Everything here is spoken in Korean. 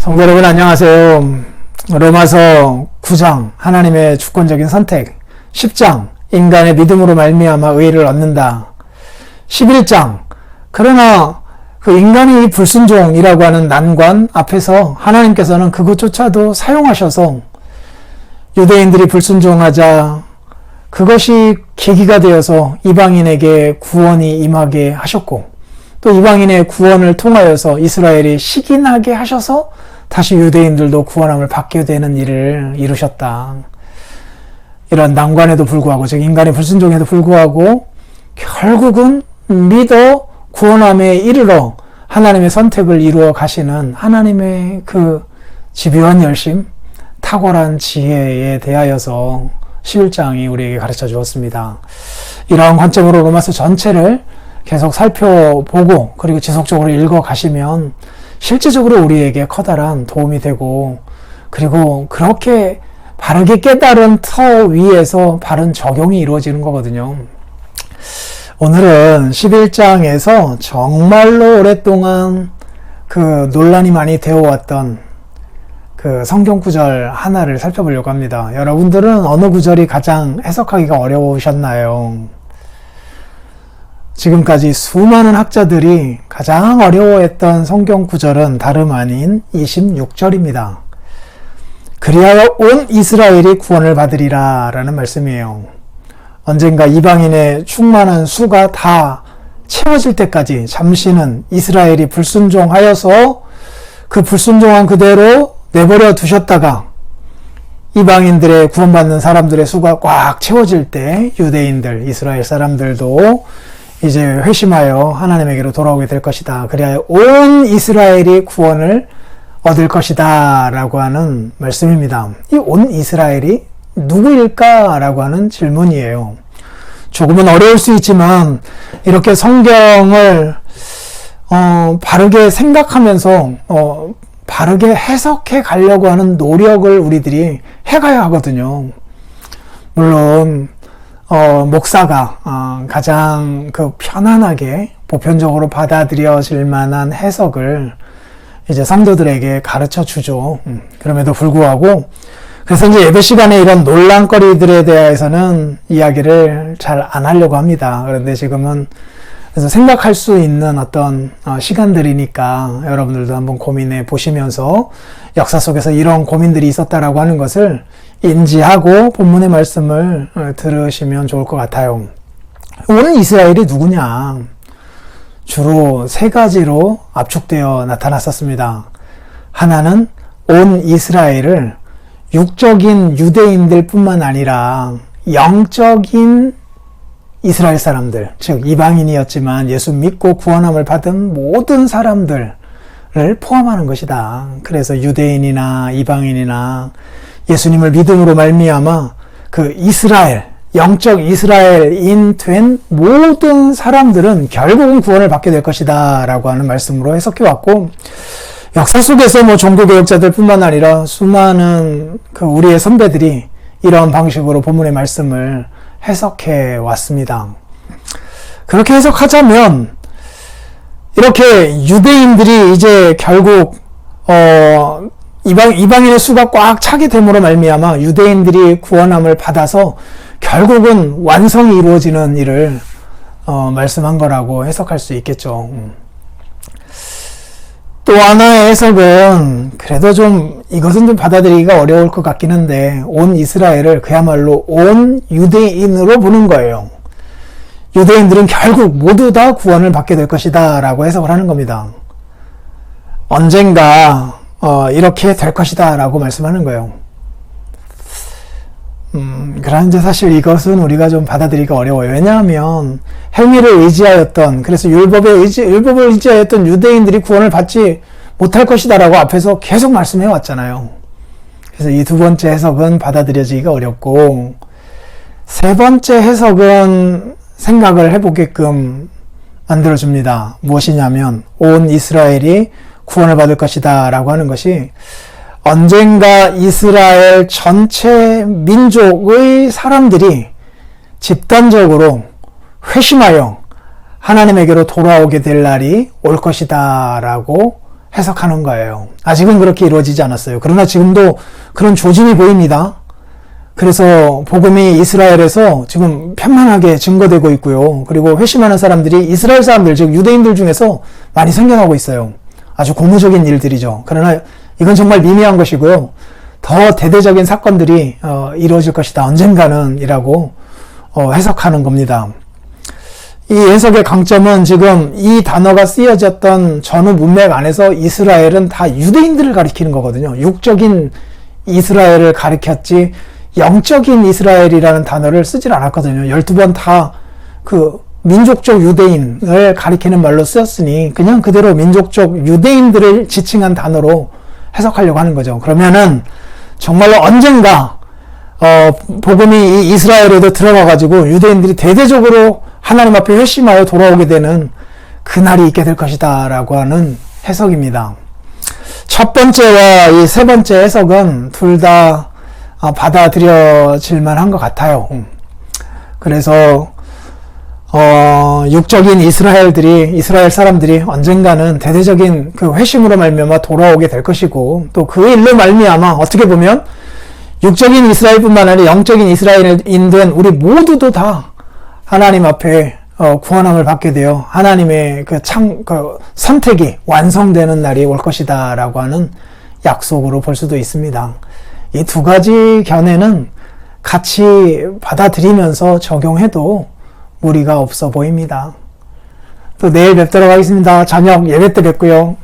성도 여러분 안녕하세요. 로마서 9장 하나님의 주권적인 선택 10장 인간의 믿음으로 말미암아 의를 얻는다. 11장 그러나 그 인간이 불순종이라고 하는 난관 앞에서 하나님께서는 그것조차도 사용하셔서 유대인들이 불순종하자 그것이 계기가 되어서 이방인에게 구원이 임하게 하셨고 또 이방인의 구원을 통하여서 이스라엘이 식인하게 하셔서 다시 유대인들도 구원함을 받게 되는 일을 이루셨다. 이런 난관에도 불구하고 즉 인간의 불순종에도 불구하고 결국은 믿어 구원함에 이르러 하나님의 선택을 이루어 가시는 하나님의 그 집요한 열심, 탁월한 지혜에 대하여서 11장이 우리에게 가르쳐 주었습니다. 이러한 관점으로 로마서 전체를 계속 살펴보고 그리고 지속적으로 읽어 가시면 실제적으로 우리에게 커다란 도움이 되고 그리고 그렇게 바르게 깨달은 터 위에서 바른 적용이 이루어지는 거거든요. 오늘은 11장에서 정말로 오랫동안 그 논란이 많이 되어 왔던 그 성경 구절 하나를 살펴보려고 합니다. 여러분들은 어느 구절이 가장 해석하기가 어려우셨나요? 지금까지 수많은 학자들이 가장 어려워했던 성경 구절은 다름 아닌 26절입니다. 그리하여 온 이스라엘이 구원을 받으리라 라는 말씀이에요. 언젠가 이방인의 충만한 수가 다 채워질 때까지 잠시는 이스라엘이 불순종하여서 그 불순종한 그대로 내버려 두셨다가 이방인들의 구원받는 사람들의 수가 꽉 채워질 때 유대인들, 이스라엘 사람들도 이제 회심하여 하나님에게로 돌아오게 될 것이다. 그래야 온 이스라엘이 구원을 얻을 것이다. 라고 하는 말씀입니다. 이 온 이스라엘이 누구일까? 라고 하는 질문이에요. 조금은 어려울 수 있지만, 이렇게 성경을, 어, 바르게 생각하면서, 어, 바르게 해석해 가려고 하는 노력을 우리들이 해가야 하거든요. 물론, 어, 목사가 어, 가장 그 편안하게 보편적으로 받아들여질 만한 해석을 이제 성도들에게 가르쳐 주죠. 음, 그럼에도 불구하고 그래서 이제 예배 시간에 이런 논란거리들에 대해서는 이야기를 잘 안 하려고 합니다. 그런데 지금은 그래서 생각할 수 있는 어떤 어, 시간들이니까 여러분들도 한번 고민해 보시면서 역사 속에서 이런 고민들이 있었다라고 하는 것을 인지하고 본문의 말씀을 어, 들으시면 좋을 것 같아요. 오늘 이스라엘이 누구냐? 주로 세 가지로 압축되어 나타났었습니다. 하나는 온 이스라엘을 육적인 유대인들 뿐만 아니라 영적인 이스라엘 사람들, 즉 이방인이었지만 예수 믿고 구원함을 받은 모든 사람들을 포함하는 것이다. 그래서 유대인이나 이방인이나 예수님을 믿음으로 말미암아 그 이스라엘 영적 이스라엘인 된 모든 사람들은 결국은 구원을 받게 될 것이다라고 하는 말씀으로 해석해 왔고 역사 속에서 뭐 종교 개혁자들뿐만 아니라 수많은 그 우리의 선배들이 이런 방식으로 본문의 말씀을 해석해 왔습니다. 그렇게 해석하자면 이렇게 유대인들이 이제 결국 어 이방 이방인의 수가 꽉 차게 됨으로 말미암아 유대인들이 구원함을 받아서 결국은 완성이 이루어지는 일을 어, 말씀한 거라고 해석할 수 있겠죠. 음. 또 하나의 해석은 그래도 좀 이것은 좀 받아들이기가 어려울 것 같긴 한데 온 이스라엘을 그야말로 온 유대인으로 보는 거예요. 유대인들은 결국 모두 다 구원을 받게 될 것이다 라고 해석을 하는 겁니다. 언젠가 어, 이렇게 될 것이다 라고 말씀하는 거예요. 음, 그런데 사실 이것은 우리가 좀 받아들이기가 어려워요. 왜냐하면 행위를 의지하였던, 그래서 율법에 의지, 율법을 의지하였던 유대인들이 구원을 받지 못할 것이다라고 앞에서 계속 말씀해 왔잖아요. 그래서 이 두 번째 해석은 받아들여지기가 어렵고, 세 번째 해석은 생각을 해보게끔 만들어 줍니다. 무엇이냐면, 온 이스라엘이 구원을 받을 것이다 라고 하는 것이 언젠가 이스라엘 전체 민족의 사람들이 집단적으로 회심하여 하나님에게로 돌아오게 될 날이 올 것이다 라고 해석하는 거예요. 아직은 그렇게 이루어지지 않았어요. 그러나 지금도 그런 조짐이 보입니다. 그래서 복음이 이스라엘에서 지금 편만하게 증거되고 있고요. 그리고 회심하는 사람들이 이스라엘 사람들, 즉 유대인들 중에서 많이 생겨나고 있어요. 아주 고무적인 일들이죠. 그러나 이건 정말 미미한 것이고요. 더 대대적인 사건들이 어, 이루어질 것이다. 언젠가는 이라고 어, 해석하는 겁니다. 이 해석의 강점은 지금 이 단어가 쓰여졌던 전후 문맥 안에서 이스라엘은 다 유대인들을 가리키는 거거든요. 육적인 이스라엘을 가리켰지 영적인 이스라엘이라는 단어를 쓰질 않았거든요. 12번 다 그 민족적 유대인을 가리키는 말로 쓰였으니 그냥 그대로 민족적 유대인들을 지칭한 단어로 해석하려고 하는 거죠. 그러면은 정말로 언젠가 어, 복음이 이 이스라엘에도 들어가가지고 유대인들이 대대적으로 하나님 앞에 회심하여 돌아오게 되는 그날이 있게 될 것이다 라고 하는 해석입니다. 첫 번째와 이 세 번째 해석은 둘 다 받아들여질 만한 것 같아요. 음. 그래서 어, 육적인 이스라엘들이 이스라엘 사람들이 언젠가는 대대적인 그 회심으로 말미암아 돌아오게 될 것이고 또 그 일로 말미암아 어떻게 보면 육적인 이스라엘뿐만 아니라 영적인 이스라엘인 된 우리 모두도 다 하나님 앞에 어, 구원함을 받게 되어 하나님의 그 참, 그 선택이 완성되는 날이 올 것이다 라고 하는 약속으로 볼 수도 있습니다. 이 두 가지 견해는 같이 받아들이면서 적용해도 무리가 없어 보입니다. 또 내일 뵙도록 하겠습니다. 저녁 예배 때 뵙고요.